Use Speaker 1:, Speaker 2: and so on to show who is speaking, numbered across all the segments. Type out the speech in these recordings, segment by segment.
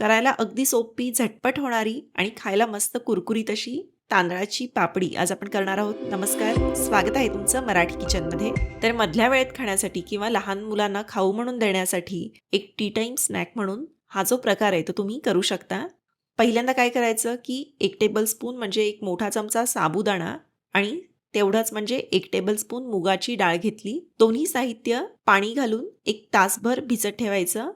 Speaker 1: करायला अगदी सोपी झटपट होणारी आणि खायला मस्त कुरकुरीत अशी तांदळाची पापडी आज आपण करणार आहोत. नमस्कार. स्वागत आहे तुमचं मराठी किचनमध्ये. तर मधल्या वेळेत खाण्यासाठी किंवा लहान मुलांना खाऊ म्हणून देण्यासाठी एक टी टाईम स्नॅक म्हणून हा जो प्रकार आहे तो तुम्ही करू शकता. पहिल्यांदा काय करायचं की एक टेबल स्पून म्हणजे एक मोठा चमचा साबुदाणा आणि तेवढंच म्हणजे एक टेबलस्पून मुगाची डाळ घेतली. दोन्ही साहित्य पाणी घालून एक तासभर भिजत ठेवायचं.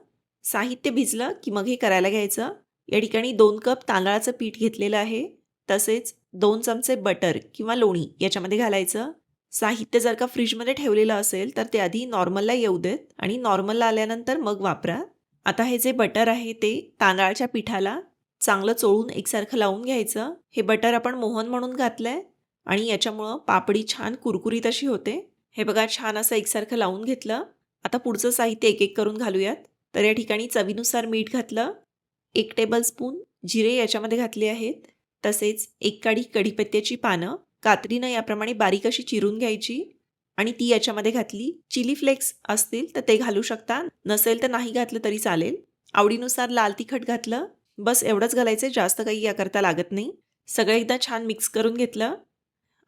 Speaker 1: साहित्य भिजलं की मग हे करायला घ्यायचं. या ठिकाणी दोन कप तांदळाचं पीठ घेतलेलं आहे. तसेच दोन चमचे बटर किंवा लोणी याच्यामध्ये घालायचं. साहित्य जर का फ्रीजमध्ये ठेवलेलं असेल तर ते आधी नॉर्मलला येऊ देत आणि नॉर्मलला आल्यानंतर मग वापरा. आता हे जे बटर आहे ते तांदळाच्या पिठाला चांगलं चोळून एकसारखं लावून घ्यायचं. हे बटर आपण मोहन म्हणून घातलंय आणि याच्यामुळं पापडी छान कुरकुरीत अशी होते. हे बघा छान असं एकसारखं लावून घेतलं. आता पुढचं साहित्य एक एक करून घालूयात. तर या ठिकाणी चवीनुसार मीठ घातलं एक टेबलस्पून जिरे याच्यामध्ये घातले आहेत तसेच एक काडी कढीपत्त्याची पानं कात्रीनं याप्रमाणे बारीक अशी चिरून घ्यायची आणि ती याच्यामध्ये घातली. चिली फ्लेक्स असतील तर ते घालू शकता नसेल तर नाही घातलं तरी चालेल. आवडीनुसार लाल तिखट घातलं बस एवढंच घालायचं जास्त काही याकरता लागत नाही. सगळं एकदा छान मिक्स करून घेतलं.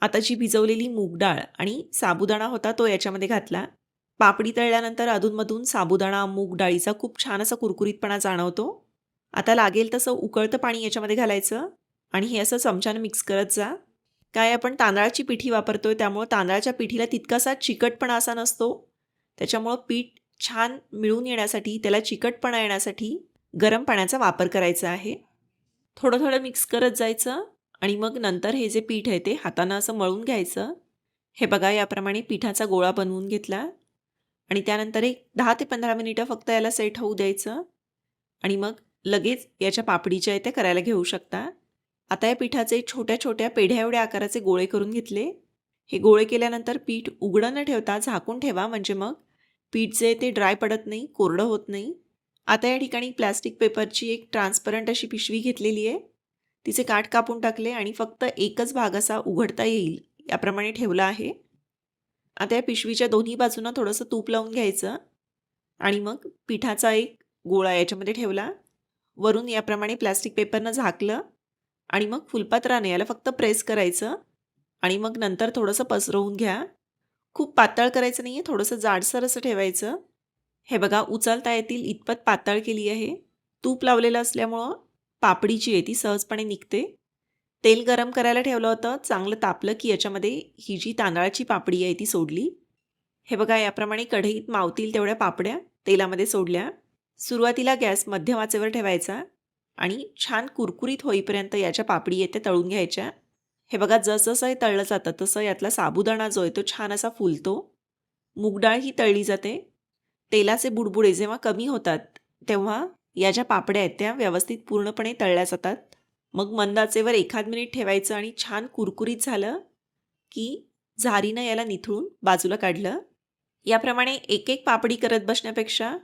Speaker 1: आता जी भिजवलेली मूग डाळ आणि साबुदाणा होता तो याच्यामध्ये घातला. पापडी तळल्यानंतर अधूनमधून साबुदाणा मूग डाळीचा खूप छान असा कुरकुरीतपणा जाणवतो. आता लागेल तसं उकळतं पाणी याच्यामध्ये घालायचं आणि हे असं चमच्यानं मिक्स करत जा. काय आपण तांदळाची पिठी वापरतोय त्यामुळं तांदळाच्या पिठीला तितकासा चिकटपणा असा नसतो. त्याच्यामुळं पीठ छान मिळून येण्यासाठी त्याला चिकटपणा येण्यासाठी गरम पाण्याचा वापर करायचा आहे. थोडं थोडं मिक्स करत जायचं आणि मग नंतर हे जे पीठ आहे ते हातानं असं मळून घ्यायचं. हे बघा याप्रमाणे पिठाचा गोळा बनवून घेतला. आणि त्यानंतर एक दहा ते पंधरा मिनिटं फक्त याला सेट होऊ द्यायचं. आणि मग लगेच याच्या पापडीच्या आहे त्या करायला घेऊ शकता. आता या पिठाचे छोट्या छोट्या पेढ्या एवढ्या आकाराचे गोळे करून घेतले. हे गोळे केल्यानंतर पीठ उघडं न ठेवता झाकून ठेवा म्हणजे मग पीठ जे ते ड्राय पडत नाही कोरडं होत नाही. आता या ठिकाणी प्लॅस्टिक पेपरची एक ट्रान्सपरंट अशी पिशवी घेतलेली आहे. तिचे काठ कापून टाकले आणि फक्त एकच भाग असा उघडता येईल याप्रमाणे ठेवला आहे. आता या पिशवीच्या दोन्ही बाजूंना थोडंसं तूप लावून घ्यायचं आणि मग पिठाचा एक गोळा याच्यामध्ये ठेवला. वरून याप्रमाणे प्लॅस्टिक पेपरनं झाकलं आणि मग फुलपात्राने याला फक्त प्रेस करायचं आणि मग नंतर थोडंसं पसरवून घ्या. खूप पातळ करायचं नाही आहे थोडंसं जाडसर असं ठेवायचं. हे बघा उचलता येतील इतपत पातळ केली आहे. तूप लावलेलं असल्यामुळं पापडी जी आहे ती सहजपणे निघते. तेल गरम करायला ठेवलं होतं. चांगलं तापलं की याच्यामध्ये ही जी तांदळाची पापडी आहे ती सोडली. हे बघा याप्रमाणे कढईत मावतील तेवढ्या पापड्या तेलामध्ये सोडल्या. सुरुवातीला गॅस मध्यम आचेवर ठेवायचा आणि छान कुरकुरीत होईपर्यंत याच्या पापडी येते तळून घ्यायच्या. हे बघा जसजसं हे तळलं जातं तसं यातला साबुदाणा जो आहे तो छान असा फुलतो. मूगडाळ ही तळली जाते. तेलाचे बुडबुडे जेव्हा कमी होतात तेव्हा या ज्या पापड्या आहेत त्या व्यवस्थित पूर्णपणे तळल्या जातात. मग मंदाचेवर एखाद मिनिट ठेवायचं आणि छान कुरकुरीत झालं की झारीनं याला निथळून बाजूला काढलं. याप्रमाणे एक एक पापडी करत बसण्यापेक्षा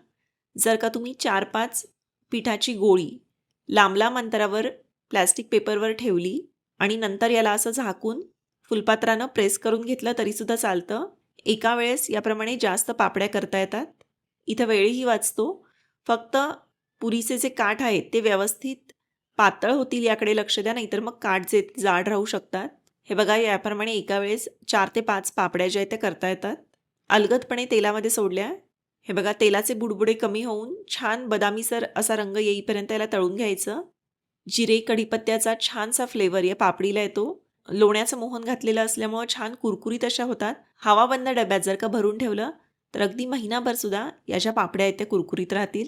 Speaker 1: जर का तुम्ही चार पाच पिठाची गोळी लांब लांब अंतरावर प्लॅस्टिक पेपरवर ठेवली आणि नंतर याला असं झाकून फुलपात्रानं प्रेस करून घेतलं तरीसुद्धा चालतं. एका वेळेस याप्रमाणे जास्त पापड्या करता येतात. इथं वेळही वाचतो. फक्त पुरीचे जे काठ आहेत ते व्यवस्थित पातळ होतील याकडे लक्ष द्या नाहीतर मग काठ जे जाड राहू शकतात. हे बघा याप्रमाणे एका वेळेस चार ते पाच पापड्या ज्या आहेत त्या करता येतात. अलगदपणे तेलामध्ये सोडल्या. हे बघा तेलाचे बुडबुडे कमी होऊन छान बदामीसर असा रंग येईपर्यंत याला तळून घ्यायचं. जिरे कढीपत्त्याचा छानसा फ्लेवर या पापडीला येतो. लोण्याचं मोहन घातलेलं असल्यामुळं छान कुरकुरीत अशा होतात. हवाबंद डब्यात जर का भरून ठेवलं तर अगदी महिनाभर सुद्धा याच्या पापड्या आहेत त्या कुरकुरीत राहतील.